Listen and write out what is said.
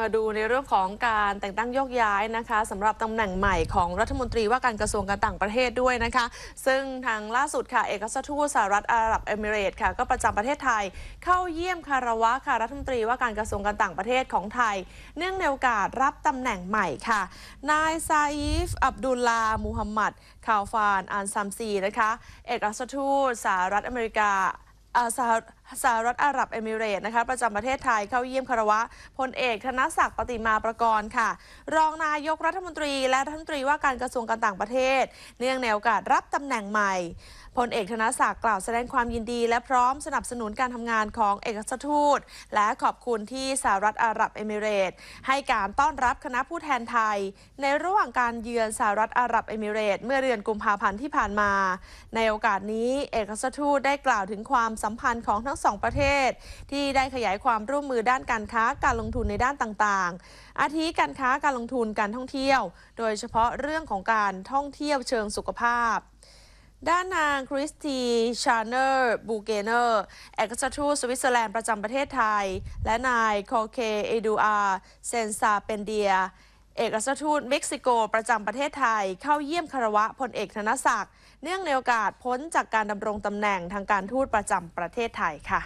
มาดูในเรื่องของการแต่งตั้งโยกย้ายนะคะสำหรับตำแหน่งใหม่ของรัฐมนตรีว่าการกระทรวงการต่างประเทศด้วยนะคะ ซึ่งทางล่าสุดค่ะ เอกอัครทูตสหรัฐอาหรับเอมิเรตส์ค่ะ ก็ประจำประเทศไทย เข้าเยี่ยมคารวะค่ะรัฐมนตรีว่าการกระทรวงการต่างประเทศของไทย เนื่องในโอกาสรับตำแหน่งใหม่ค่ะ นายซาอีฟอับดุลลามูฮัมหมัดคาวฟานอันซัมซีนะคะเอกอัครทูตสหรัฐอเมริกาอ่าสหสหรัฐอาหรับเอมิเรต์นะคะประจำประเทศไทยเข้าเยี่ยมคารวะพลเอกธนศักดิ์ปฏิมาประกรณ์ค่ะ รองนายกรัฐมนตรี และรัฐมนตรีว่าการกระทรวงการต่างประเทศ เนื่องในโอกาสรับตำแหน่งใหม่พลเอกธนศักดิ์กล่าวแสดงความยินดี และพร้อมสนับสนุนการทำงานของเอกอัครทูต และขอบคุณที่สหรัฐอาหรับเอมิเรต์ให้การต้อนรับคณะผู้แทนไทย ในระหว่างการเยือนสหรัฐอาหรับเอมิเรต เมื่อเดือนกุมภาพันธ์ที่ผ่านมา ในโอกาสนี้เอกอัครทูตได้กล่าวถึงความสัมพันธ์ของทั้งสองประเทศ ที่ได้ขยายความร่วมมือด้านการค้าการลงทุนในด้านต่างๆ อาทิการค้าการลงทุนการท่องเที่ยว โดยเฉพาะเรื่องของการท่องเที่ยวเชิงสุขภาพด้านนางคริสตีชาเนอร์บูเกเนอร์เอกอัครทูตสวิตเซอร์แลนด์ประจำประเทศไทย และนายโคเคเอดูอาเซนซาเปนเดีย เอกอัครทูตเม็กซิโกประจำประเทศไทย เข้าเยี่ยมคารวะพลเอกธนศักดิ์เนื่องในโอกาสพ้นจากการดำรงตำแหน่งทางการทูตประจำประเทศไทยค่ะ